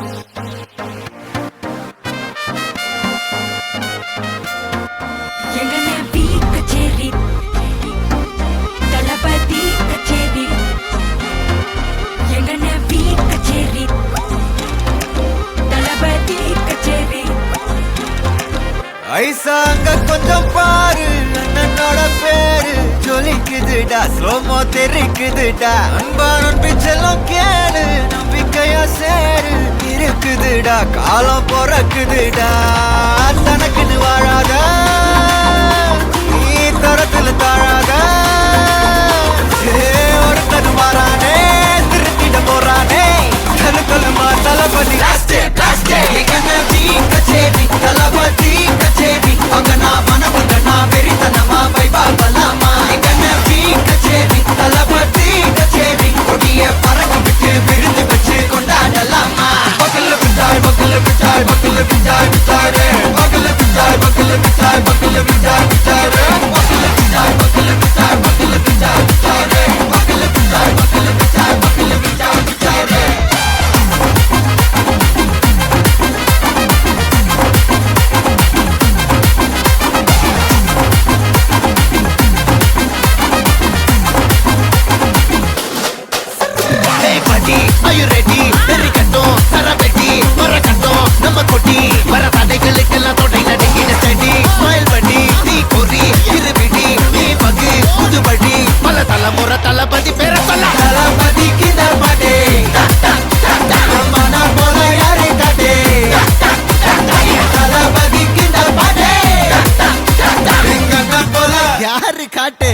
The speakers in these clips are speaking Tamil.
எங்கனே கொஞ்சம் பாரு அண்ணனோட பேரு. ஜொலிக்குதுடா ஸ்லோமோ தெரிக்குதுடா. அன்பான பிச்செல்லாம் கேளு நம்பிக்கையா சேரு. இருக்குதுடா காலம் பிறக்குதுடா. தனக்குன்னு வாழாதா. बिचार बिचार बकल बिचार बकल बिचार बकल बिचार बिचार। Hey buddy, are you ready? வெறிக்கட்டும், சரவெட்டி, மரக்கட்டும், நம்ம கொட்டி. வர தடைகளுக்கெல்லாம் தொடை நடுங்கின steady. Smile பண்ணி, குறி இருபிடி, நீ பகு, புதுபடி பல தலைமுறை தளபதி பேர சொல்ல. தளபதிக்கு தர்பாடே யாரு காட்டு?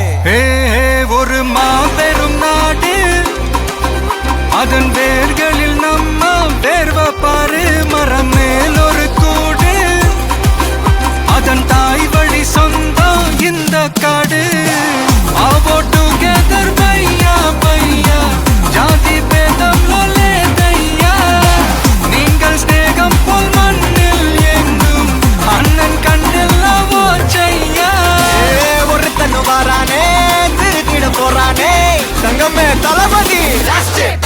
வேர்களில் நம்ம வேர்வ பாரு மரம் மேல் ஒரு கூடு. அதன் தாய் வழி சொந்தம் இந்த காடு. வாரானே திருத்திட போறானே. தங்கமே தளபதி.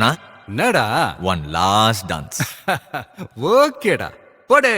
அண்ணா என்னடா? ஒன் லாஸ்ட் டான்ஸ் ஓகேடா. போடே.